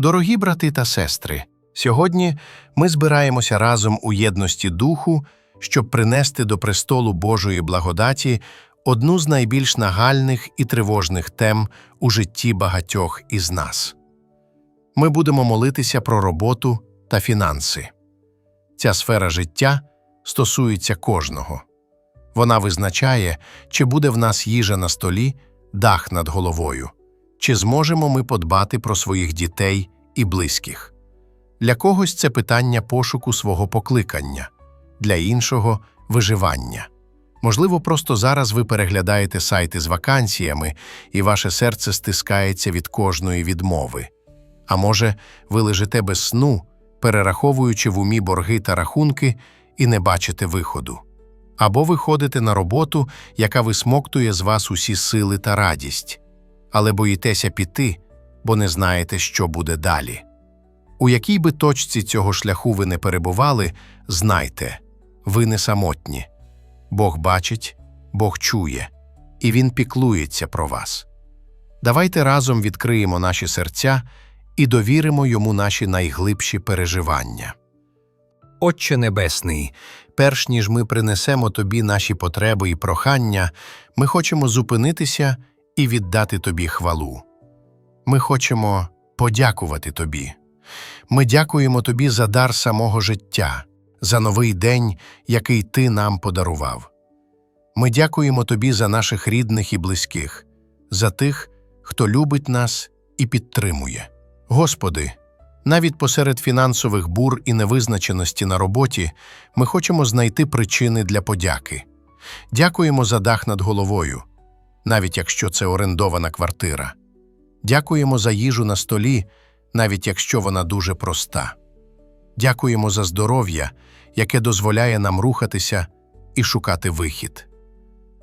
Дорогі брати та сестри, сьогодні ми збираємося разом у єдності духу, щоб принести до престолу Божої благодаті одну з найбільш нагальних і тривожних тем у житті багатьох із нас. Ми будемо молитися про роботу та фінанси. Ця сфера життя стосується кожного. Вона визначає, чи буде в нас їжа на столі, дах над головою, чи зможемо ми подбати про своїх дітей і близьких. Для когось це питання пошуку свого покликання, для іншого виживання. Можливо, просто зараз ви переглядаєте сайти з вакансіями, і ваше серце стискається від кожної відмови. А може, ви лежите без сну, перераховуючи в умі борги та рахунки, і не бачите виходу. Або ви ходите на роботу, яка висмоктує з вас усі сили та радість, але боїтеся піти, бо не знаєте, що буде далі. У якій би точці цього шляху ви не перебували, знайте, ви не самотні. Бог бачить, Бог чує, і Він піклується про вас. Давайте разом відкриємо наші серця і довіримо йому наші найглибші переживання. Отче Небесний, перш ніж ми принесемо Тобі наші потреби і прохання, ми хочемо зупинитися і віддати Тобі хвалу. Ми хочемо подякувати Тобі. Ми дякуємо Тобі за дар самого життя, за новий день, який Ти нам подарував. Ми дякуємо Тобі за наших рідних і близьких, за тих, хто любить нас і підтримує. Господи, навіть посеред фінансових бур і невизначеності на роботі ми хочемо знайти причини для подяки. Дякуємо за дах над головою, навіть якщо це орендована квартира. Дякуємо за їжу на столі, навіть якщо вона дуже проста. Дякуємо за здоров'я, яке дозволяє нам рухатися і шукати вихід.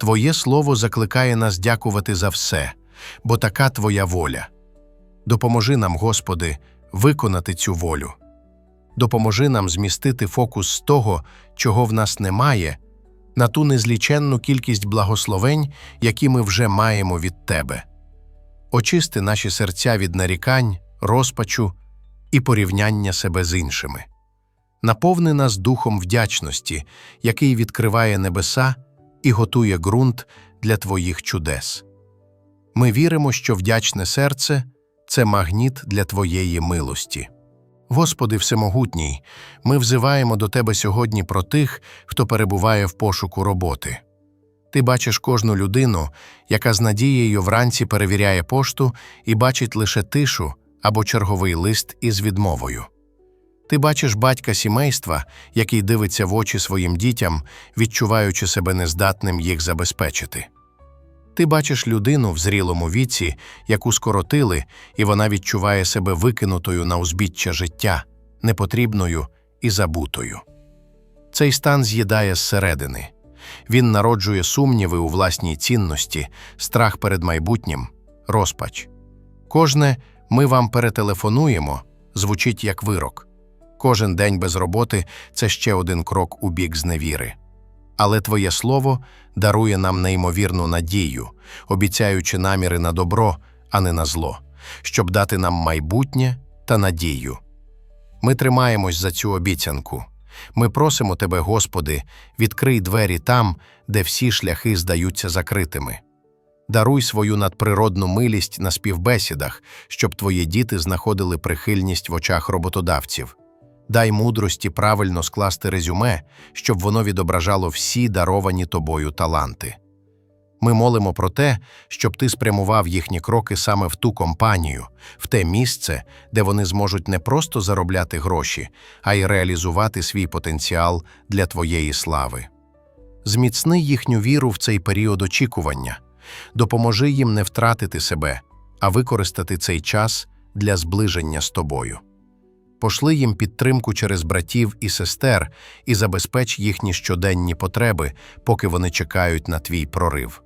Твоє слово закликає нас дякувати за все, бо така Твоя воля. Допоможи нам, Господи, виконати цю волю. Допоможи нам змістити фокус з того, чого в нас немає, на ту незліченну кількість благословень, які ми вже маємо від Тебе. Очисти наші серця від нарікань, розпачу і порівняння себе з іншими. Наповни нас духом вдячності, який відкриває небеса і готує ґрунт для Твоїх чудес. Ми віримо, що вдячне серце це магніт для Твоєї милості. Господи Всемогутній, ми взиваємо до Тебе сьогодні про тих, хто перебуває в пошуку роботи. Ти бачиш кожну людину, яка з надією вранці перевіряє пошту і бачить лише тишу або черговий лист із відмовою. Ти бачиш батька сімейства, який дивиться в очі своїм дітям, відчуваючи себе нездатним їх забезпечити. Ти бачиш людину в зрілому віці, яку скоротили, і вона відчуває себе викинутою на узбіччя життя, непотрібною і забутою. Цей стан з'їдає зсередини. Він народжує сумніви у власній цінності, страх перед майбутнім, розпач. Кожне ми вам перетелефонуємо звучить як вирок. Кожен день без роботи це ще один крок у бік зневіри. Але Твоє Слово дарує нам неймовірну надію, обіцяючи наміри на добро, а не на зло, щоб дати нам майбутнє та надію. Ми тримаємось за цю обіцянку. Ми просимо Тебе, Господи, відкрий двері там, де всі шляхи здаються закритими. Даруй свою надприродну милість на співбесідах, щоб твої діти знаходили прихильність в очах роботодавців. Дай мудрості правильно скласти резюме, щоб воно відображало всі даровані тобою таланти. Ми молимо про те, щоб ти спрямував їхні кроки саме в ту компанію, в те місце, де вони зможуть не просто заробляти гроші, а й реалізувати свій потенціал для твоєї слави. Зміцни їхню віру в цей період очікування, допоможи їм не втратити себе, а використати цей час для зближення з тобою. Пошли їм підтримку через братів і сестер і забезпеч їхні щоденні потреби, поки вони чекають на твій прорив.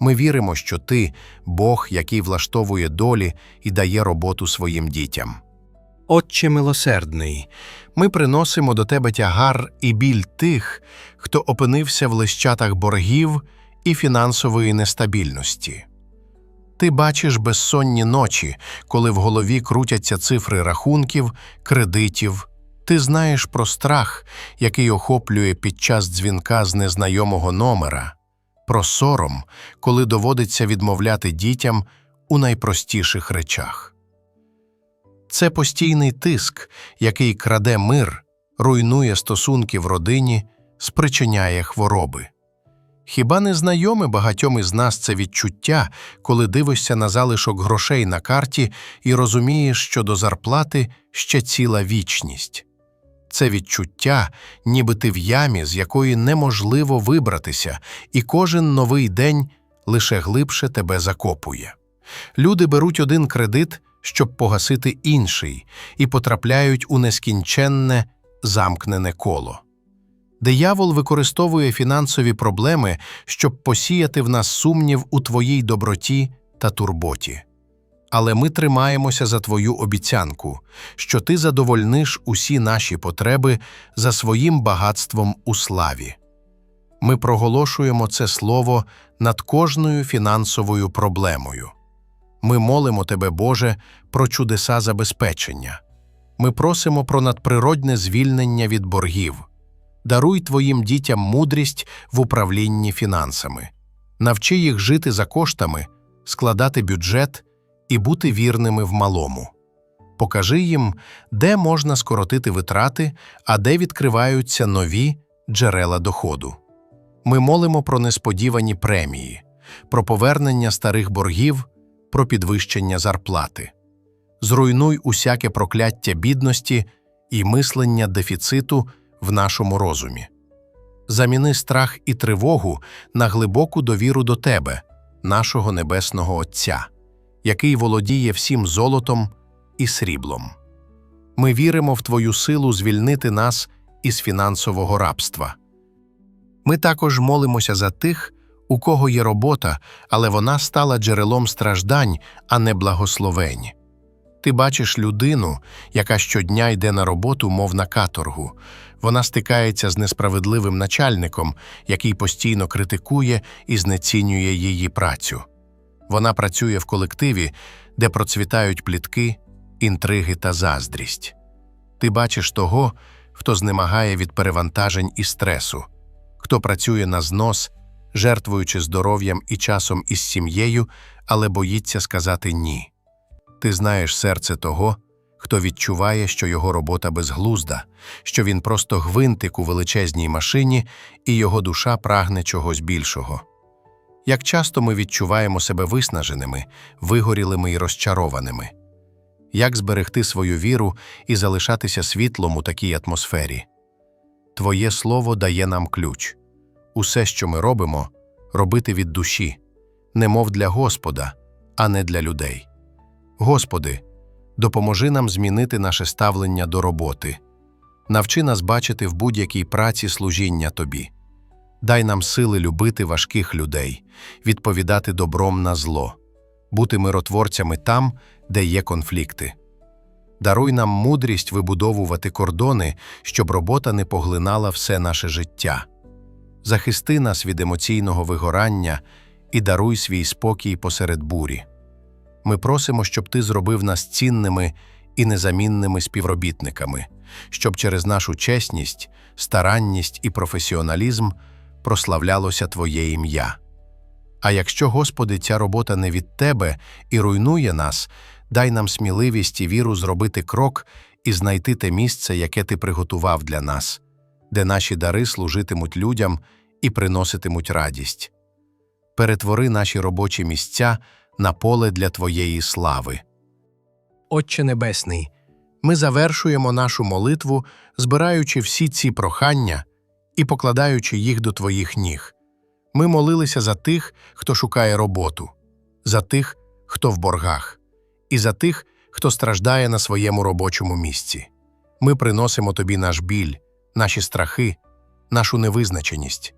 Ми віримо, що ти Бог, який влаштовує долі і дає роботу своїм дітям. Отче милосердний, ми приносимо до тебе тягар і біль тих, хто опинився в лищатах боргів і фінансової нестабільності. Ти бачиш безсонні ночі, коли в голові крутяться цифри рахунків, кредитів. Ти знаєш про страх, який охоплює під час дзвінка з незнайомого номера, про сором, коли доводиться відмовляти дітям у найпростіших речах. Це постійний тиск, який краде мир, руйнує стосунки в родині, спричиняє хвороби. Хіба не знайоме багатьом із нас це відчуття, коли дивишся на залишок грошей на карті і розумієш, що до зарплати ще ціла вічність? Це відчуття, ніби ти в ямі, з якої неможливо вибратися, і кожен новий день лише глибше тебе закопує. Люди беруть один кредит, щоб погасити інший, і потрапляють у нескінченне замкнене коло. Диявол використовує фінансові проблеми, щоб посіяти в нас сумнів у твоїй доброті та турботі. Але ми тримаємося за твою обіцянку, що ти задовольниш усі наші потреби за своїм багатством у славі. Ми проголошуємо це слово над кожною фінансовою проблемою. Ми молимо Тебе, Боже, про чудеса забезпечення. Ми просимо про надприродне звільнення від боргів. Даруй Твоїм дітям мудрість в управлінні фінансами, навчи їх жити за коштами, складати бюджет і бути вірними в малому. Покажи їм, де можна скоротити витрати, а де відкриваються нові джерела доходу. Ми молимо про несподівані премії, про повернення старих боргів, про підвищення зарплати. Зруйнуй усяке прокляття бідності і мислення дефіциту в нашому розумі. Заміни страх і тривогу на глибоку довіру до Тебе, нашого Небесного Отця, який володіє всім золотом і сріблом. Ми віримо в Твою силу звільнити нас із фінансового рабства. Ми також молимося за тих, у кого є робота, але вона стала джерелом страждань, а не благословень. Ти бачиш людину, яка щодня йде на роботу, мов на каторгу. Вона стикається з несправедливим начальником, який постійно критикує і знецінює її працю. Вона працює в колективі, де процвітають плітки, інтриги та заздрість. Ти бачиш того, хто знемагає від перевантажень і стресу, хто працює на знос, жертвуючи здоров'ям і часом із сім'єю, але боїться сказати ні. Ти знаєш серце того, хто відчуває, що його робота безглузда, що він просто гвинтик у величезній машині, і його душа прагне чогось більшого. Як часто ми відчуваємо себе виснаженими, вигорілими і розчарованими, як зберегти свою віру і залишатися світлом у такій атмосфері? Твоє слово дає нам ключ усе, що ми робимо, робити від душі, немов для Господа, а не для людей. Господи, допоможи нам змінити наше ставлення до роботи, навчи нас бачити в будь-якій праці служіння Тобі. Дай нам сили любити важких людей, відповідати добром на зло, бути миротворцями там, де є конфлікти. Даруй нам мудрість вибудовувати кордони, щоб робота не поглинала все наше життя. Захисти нас від емоційного вигорання і даруй свій спокій посеред бурі. Ми просимо, щоб ти зробив нас цінними і незамінними співробітниками, щоб через нашу чесність, старанність і професіоналізм прославлялося Твоє ім'я. А якщо, Господи, ця робота не від Тебе і руйнує нас, дай нам сміливість і віру зробити крок і знайти те місце, яке Ти приготував для нас, де наші дари служитимуть людям і приноситимуть радість. Перетвори наші робочі місця на поле для Твоєї слави. Отче Небесний, ми завершуємо нашу молитву, збираючи всі ці прохання і покладаючи їх до Твоїх ніг. Ми молилися за тих, хто шукає роботу, за тих, хто в боргах, і за тих, хто страждає на своєму робочому місці. Ми приносимо Тобі наш біль, наші страхи, нашу невизначеність.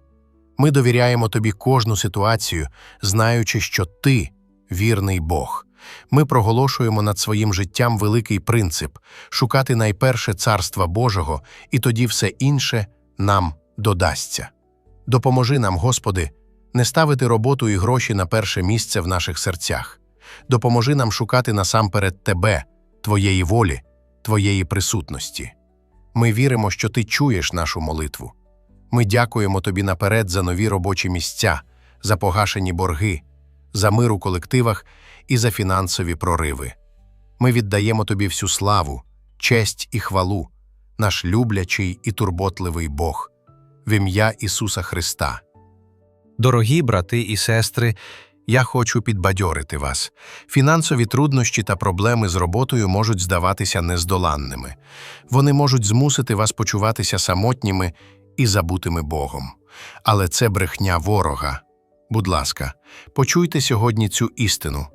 Ми довіряємо Тобі кожну ситуацію, знаючи, що Ти вірний Бог. Ми проголошуємо над своїм життям великий принцип шукати найперше Царства Божого, і тоді все інше нам додасться. Допоможи нам, Господи, не ставити роботу і гроші на перше місце в наших серцях. допоможи нам шукати насамперед Тебе, Твоєї волі, Твоєї присутності. Ми віримо, що Ти чуєш нашу молитву. Ми дякуємо Тобі наперед за нові робочі місця, за погашені борги, за мир у колективах і за фінансові прориви. Ми віддаємо Тобі всю славу, честь і хвалу, наш люблячий і турботливий Бог, в ім'я Ісуса Христа. Дорогі брати і сестри, я хочу підбадьорити вас. Фінансові труднощі та проблеми з роботою можуть здаватися нездоланними. Вони можуть змусити вас почуватися самотніми і забутими Богом. Але це брехня ворога. Будь ласка, почуйте сьогодні цю істину.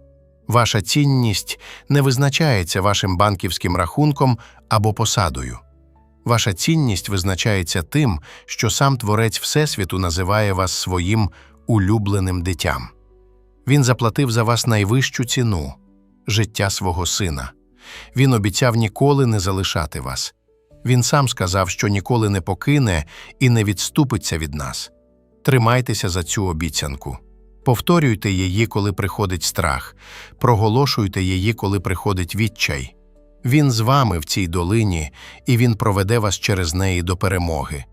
Ваша цінність не визначається вашим банківським рахунком або посадою. Ваша цінність визначається тим, що сам Творець Всесвіту називає вас своїм улюбленим дитям. Він заплатив за вас найвищу ціну життя свого сина. Він обіцяв ніколи не залишати вас. Він сам сказав, що ніколи не покине і не відступиться від нас. Тримайтеся за цю обіцянку. Повторюйте її, коли приходить страх, проголошуйте її, коли приходить відчай. Він з вами в цій долині, і він проведе вас через неї до перемоги.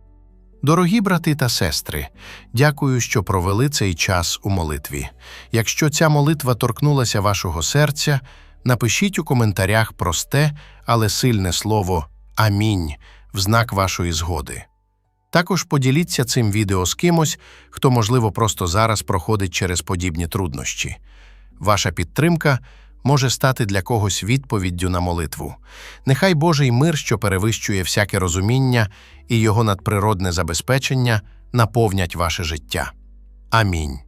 Дорогі брати та сестри, дякую, що провели цей час у молитві. Якщо ця молитва торкнулася вашого серця, напишіть у коментарях просте, але сильне слово Амінь в знак вашої згоди. Також поділіться цим відео з кимось, хто, можливо, просто зараз проходить через подібні труднощі. Ваша підтримка може стати для когось відповіддю на молитву. Нехай Божий мир, що перевищує всяке розуміння, і його надприродне забезпечення наповнять ваше життя. Амінь.